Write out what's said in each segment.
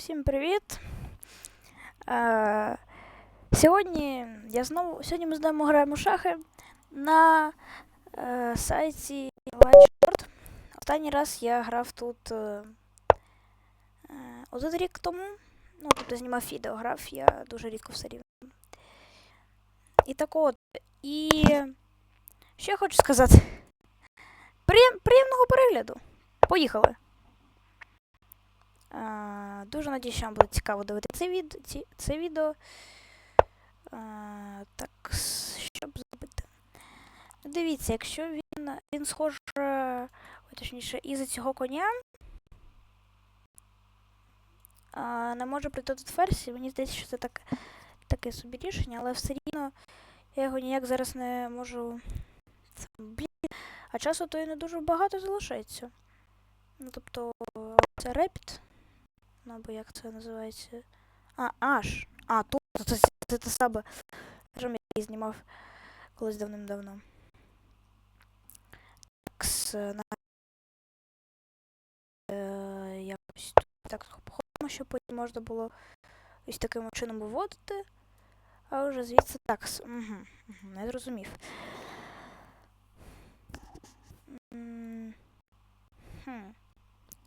Всім привіт! Е, сьогодні я знову сьогодні ми знову граємо шахи на е, сайті Lightshort. Останній раз я грав тут е, е, один рік тому. Ну, тобто знімав відео, грав я дуже рідко все рівно. І так от. І що я хочу сказати? Приєм, приємного перегляду! Поїхали! Дуже надію, що вам буде цікаво дивитися це, від... це відео. А, так, що зробити? Дивіться, якщо він, він схож, точніше, із-за цього коня а, не може прийти тут версії, мені здається, що це так, таке собі рішення, але все рівно я його ніяк зараз не можу. А часу то і не дуже багато залишається. Ну, тобто, це репіт. Ну, або як це називається? А, аж. А, тут це, це, те саме. Що я знімав колись давним-давно. Так, на... Е, якось тут так походимо, щоб потім можна було ось таким чином виводити. А вже звідси так. с- Угу, угу, не зрозумів. М, Хм.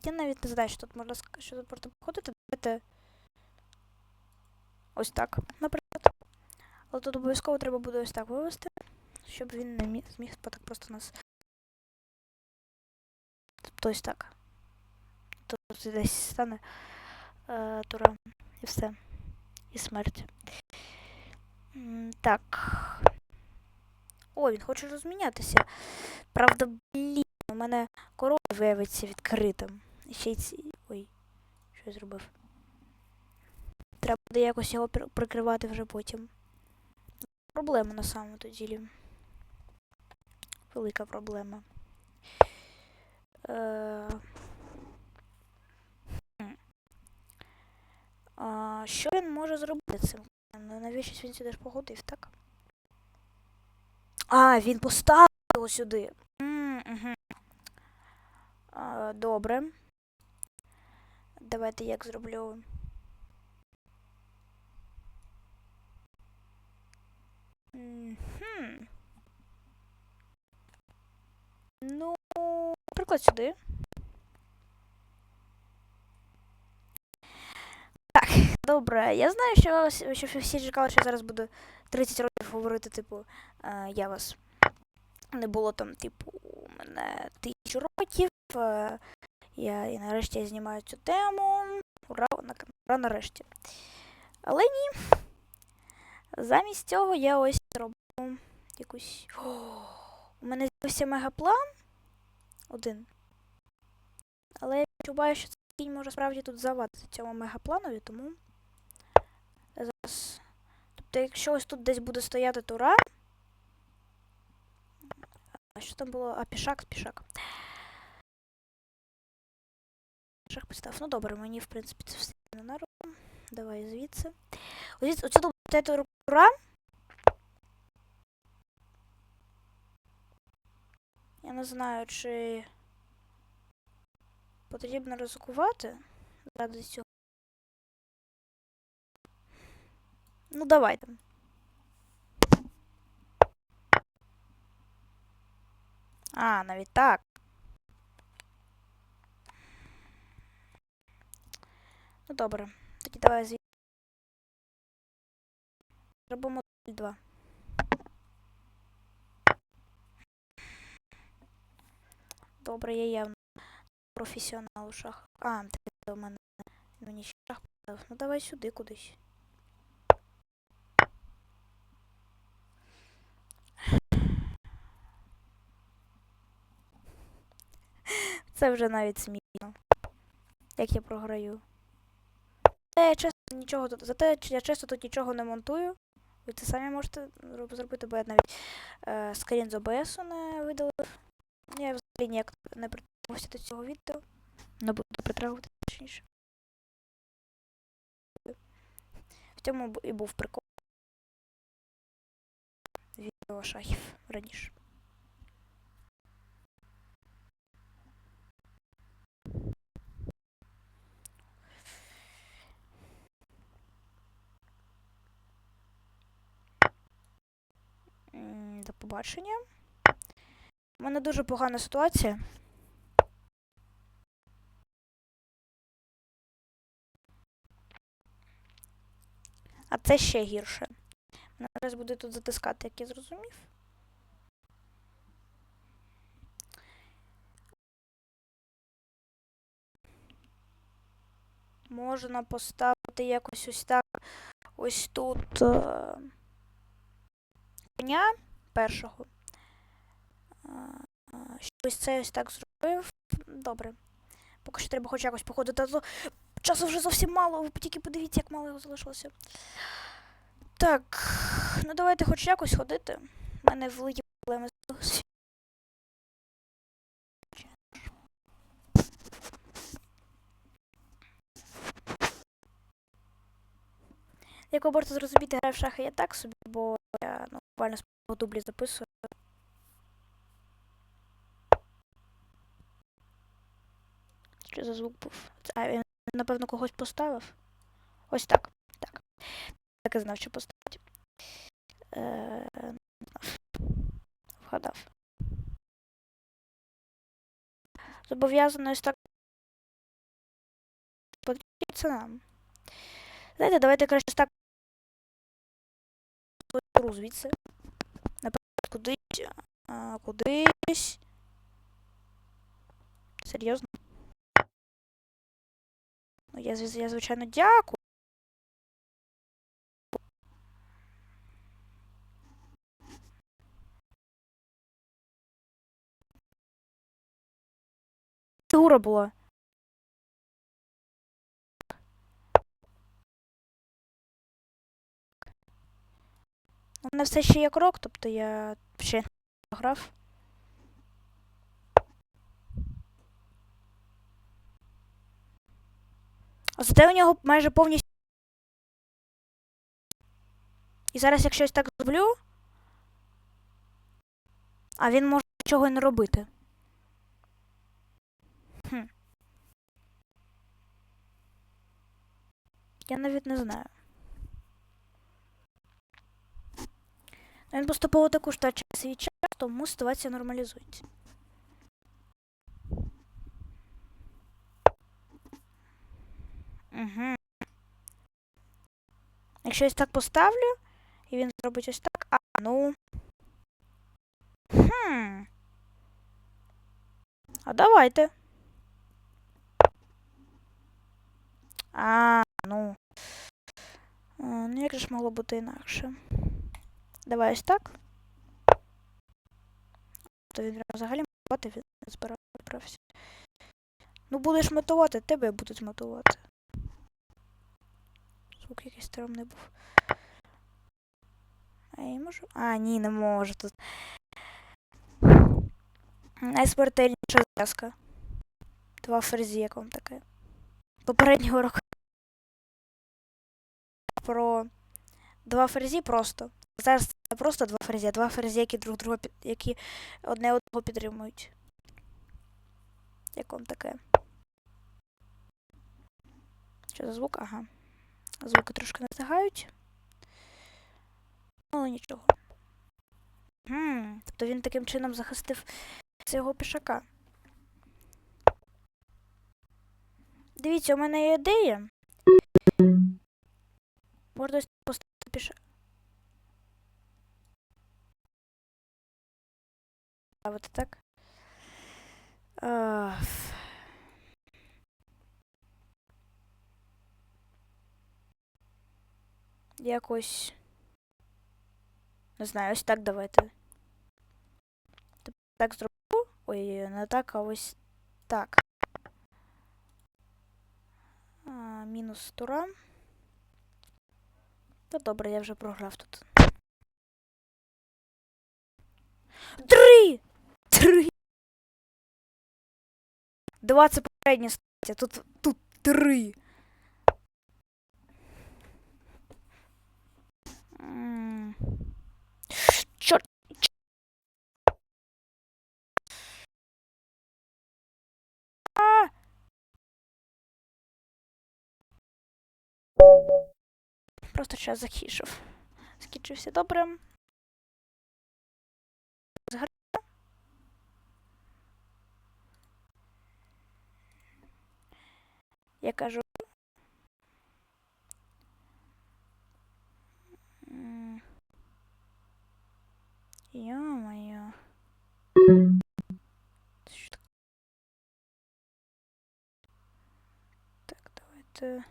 Я навіть не знаю, що тут можна що тут можна походити. Давайте ось так, наприклад. Але тут обов'язково треба буде ось так вивести, щоб він не міг, зміг так просто нас. Тобто ось так. Тут десь стане е, тура і все. І смерть. Так. О, він хоче розмінятися. Правда, блін, у мене король виявиться відкритим. Ще й ці. Ой, що я зробив? Треба буде якось його прикривати вже потім. Проблема на самому то ділі. Велика проблема. Е... А, що він може зробити цим? Ну, навіщо він сюди ж погодив, так? А, він поставив його сюди. А, добре. Давайте як зроблю. Ну, наприклад, сюди. Так, добре. Я знаю, що, що всі чекали, що зараз буду 30 років говорити, типу, е, я вас не було там, типу, у мене тисячу років. Е, я і нарешті я знімаю цю тему. Ура, ура нарешті. Але ні. Замість цього я ось роблю якусь. О, у мене з'явився мегаплан. Один. Але я відчуваю, що цей кінь може справді тут завадити цьому мегапланові, тому. Зараз. Тобто, якщо ось тут десь буде стояти тура. А що там було? А, пішак, пішак. Пішак постав. Ну добре, мені, в принципі, це все не на руку. Давай звідси. Ось оцю тут тура. Я не знаю, чи потрібно ризикувати заради цього. Ну, давайте. А, навіть так. Ну добре. Тоді давай звідси. Робимо 2. Добре, я явно професіонал у шахах. А, ти до мене мені шах подав. Ну давай сюди кудись. Це вже навіть смішно. Як я програю. Я чесно нічого тут. Зате я чесно тут нічого не монтую. Ви це самі можете зробити, бо я навіть е, скрін з OBS не видалив. Я взагалі ніяк не притримувався до цього відео. Не буду притрагувати точніше. В цьому і був прикол. Відео шахів раніше. Побачення. У мене дуже погана ситуація. А це ще гірше. Мене зараз буде тут затискати, як я зрозумів. Можна поставити якось ось так. Ось тут е, коня першого. Е, е, Щоб ось це ось так зробив. Добре. Поки що треба хоч якось походити, а часу вже зовсім мало, ви тільки подивіться, як мало його залишилося. Так, ну давайте хоч якось ходити. У мене великі проблеми з Як ви зрозуміти, граю в шахи я так собі, бо я ну, буквально з першого дублі записую. Що за звук був? А, він, напевно, когось поставив. Ось так. Так. Так і знав, що поставити. Е, Вгадав. Зобов'язано ось так. Потрібно це нам. Знаєте, давайте краще так беру звідси. Наприклад, кудись. А, кудись. Серйозно? Ну, я, я звичайно дякую. Фігура була. У мене все ще є крок, тобто я ще грав. Зате у нього майже повністю. І зараз, якщо ось так зроблю. А він може нічого не робити. Хм. Я навіть не знаю. Він поступово також свій час, тому ситуація нормалізується. Угу. Якщо я так поставлю, і він зробить ось так. А, ну. Хм. А давайте. А, ну. А, ну як же ж могло бути інакше? Давай ось так. То він взагалі мотивувати він не збирав- збирався. Ну будеш мотивувати, тебе будуть мотивувати. Звук якийсь странний був. А я можу. А, ні, не можу тут. Найсмертельніша зв'язка. Два ферзі, як вам таке. Попереднього року. Про два ферзі просто. Зараз не просто два ферзі, а два ферзі, які друг друга під... які одне одного підтримують. Як вам таке? Що за звук? Ага. Звуки трошки не встигають. Ну, але нічого. Хм, тобто він таким чином захистив цього пішака. Дивіться, у мене є ідея. Можна поставити пішак. Ставити так. А, ф- Якось. Не знаю, ось так давайте. Теп- Так зроблю. Ой, не так, а ось так. А, мінус тура. Та добре, я вже програв тут. Три! Два це попередня стаття, тут, тут три. Чорт. А! Просто час закінчив. Скінчився добре. Я кажу. м, Йо-моє. Це що таке? Так, давайте.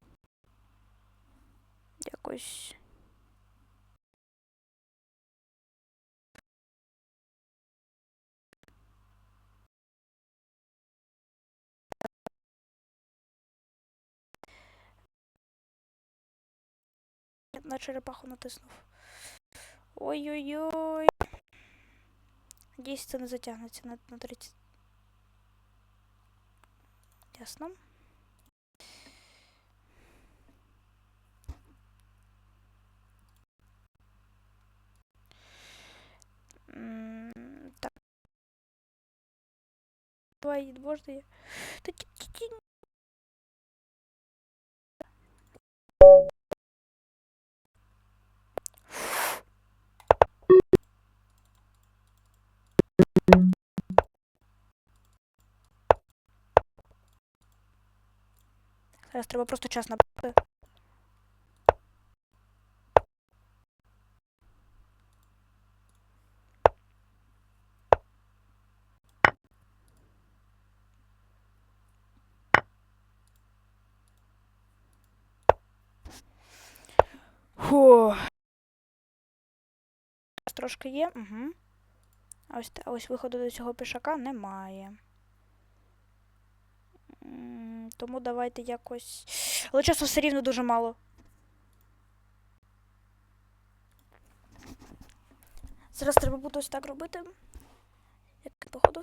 Якось. На черепаху натиснув. Ой-ой-ой. Надіюсь, це не затягнеться на, на 30. Ясно. Так. Давай, можна я? Та Зараз треба просто час набрати. Трошки є. Угу. А ось, ось виходу до цього пішака немає. Тому давайте якось. Але часу все рівно дуже мало. Зараз треба буде ось так робити. Як походу.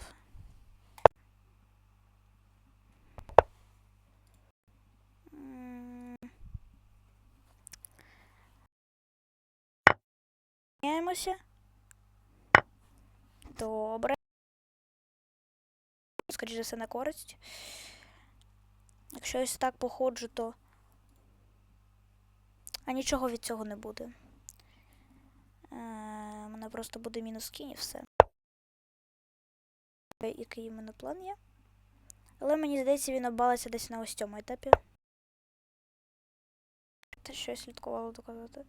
М. Міняємося. Добре. Скоріше за все на користь. Якщо ось так походжу, то. А нічого від цього не буде. Е, у мене просто буде мінус кінь і все. Е, Який у мене план є. Але мені здається, він обалиться десь на ось цьому етапі. Те, що я слідкувала доказати.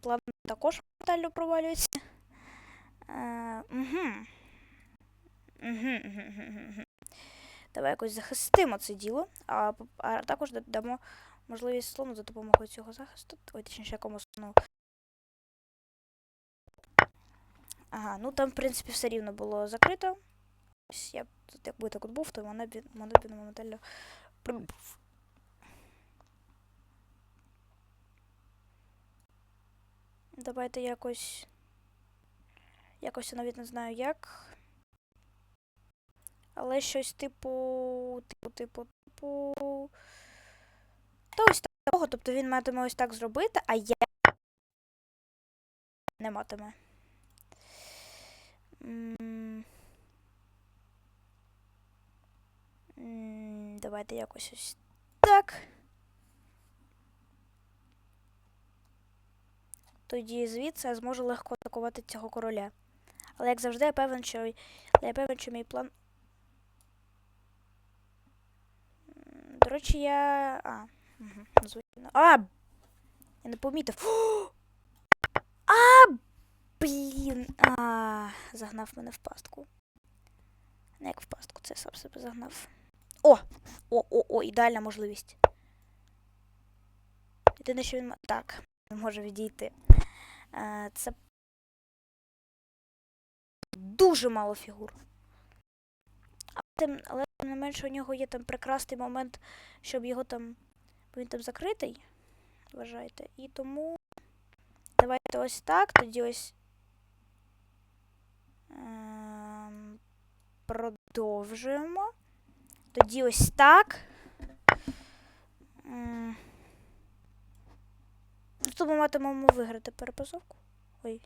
План також детально провалюється. Е, угу, угу. Давай якось захистимо це діло, а, а також дамо можливість слону за допомогою цього захисту. Ой, точніше, якому слону. Ага, ну там, в принципі, все рівно було закрито. Ось я тут якби так от був, то мене б мене б моментально прибув. Давайте якось. Якось я навіть не знаю як. Але щось типу. Типу, типу, типу. Та ось такого. Тобто він матиме ось так зробити, а я не матиме. Давайте якось ось так. Тоді звідси я зможу легко атакувати цього короля. Але як завжди, я певен, що, я певен, що мій план. Речі, я. А, угу. А! Я не помітив. А! Блін. А, загнав мене в пастку. Не як в пастку, це сам себе загнав. О! О, о, о, ідеальна можливість. Єдине, що він. Так, він може відійти. Е, Це дуже мало фігур. А але не менше у нього є там прекрасний момент, щоб його там. Він там закритий. Вважайте. І тому. Давайте ось так, тоді ось. Ем, продовжуємо. Тоді ось так. Ну, ми матимемо виграти перепасовку. Ой.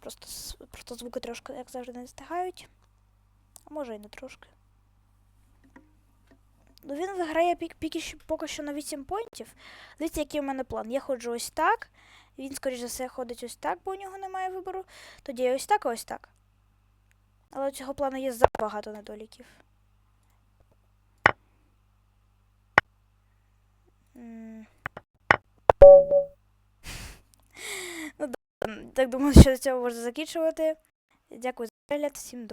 Просто, просто звуки трошки, як завжди, не встигають. Може і не трошки. Ну, Він виграє пік поки що на 8 поінтів. Дивіться, який у мене план. Я ходжу ось так. Він, скоріш за все, ходить ось так, бо у нього немає вибору. Тоді я ось так, а ось так. Але у цього плану є забагато недоліків. Ну, Так думаю, що до цього можна закінчувати. Дякую за перегляд. Всім до